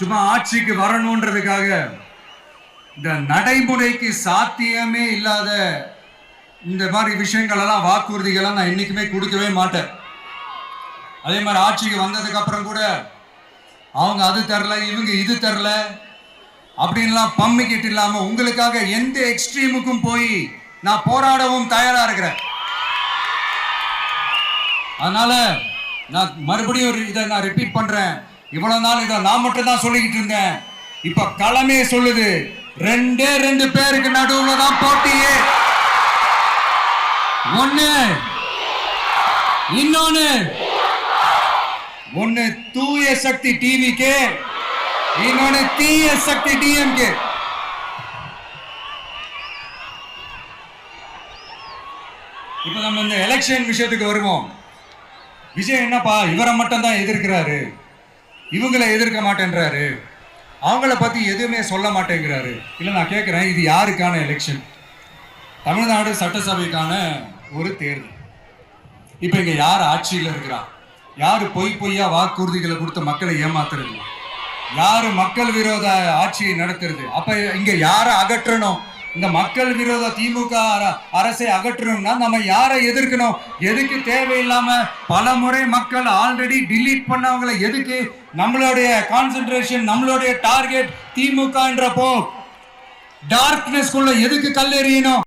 சும்மா ஆட்சிக்கு வரணுன்றதுக்காக. இந்த நடைமுறைக்கு சாத்தியமே இல்லாத இந்த மாதிரி விஷயங்கள் எல்லாம் வாக்குறுதிகளை நான் என்னைக்குமே கொடுக்கவே மாட்டேன். அதே மாதிரி ஆட்சிக்கு வந்ததுக்கு அப்புறம் கூட அவங்க அது தரல இவங்க இது தரல அப்படின்லாம் பம்மிக்கிட்டு இல்லாம உங்களுக்காக எந்த எக்ஸ்ட்ரீமுக்கும் போய் நான் போராடவும் தயாரா இருக்கிறேன். அதனால நான் மறுபடியும் ஒரு இதை நான் ரிப்பீட் பண்றேன். இவ்வளவு நாள் இதை நான் மட்டும் தான் சொல்லிக்கிட்டு இருந்தேன். இப்ப களமே சொல்லுது. ரெண்டே ரெண்டு பேருக்கு நடுவுல தான் போட்டியே. ஒண்ணு. இன்னொன்னு. ஒண்ணு தூய சக்தி டிவிக்கு இன்னொன்னு தீய சக்தி டிஎம்கே இப்ப நம்ம இந்த எலெக்ஷன் விஷயத்துக்கு வருவோம். விஜய் என்னப்பா இவரை மட்டும் தான் எதிர்க்கிறாரு. இவங்களை எதிர்க்க மாட்டேன்றாரு. அவங்கள பற்றி எதுவுமே சொல்ல மாட்டேங்கிறாரு. இல்லை நான் கேட்குறேன் இது யாருக்கான எலெக்ஷன் தமிழ்நாடு சட்டசபைக்கான ஒரு தேர்தல். இப்போ இங்கே யார் ஆட்சியில் இருக்கிறா? யார் பொய் பொய்யா வாக்குறுதிகளை கொடுத்து மக்களை ஏமாத்துறது? யார் மக்கள் விரோத ஆட்சியை நடத்துறது? அப்போ இங்கே யாரை அகற்றணும்? இந்த மக்கள் விரோத திமுக அர- அரசை அகற்றணும்னா நம்ம யாரை எதிர்க்கணும்? எதுக்கு தேவையில்லாம பல முறை மக்கள் ஆல்ரெடி டிலீட் பண்ணவங்களை எதுக்கு? நம்மளுடைய கான்சென்ட்ரேஷன் நம்மளுடைய டார்கெட் திமுகன்றப்போ டார்க்னஸ் குள்ள எதுக்கு கல்லெறியணும்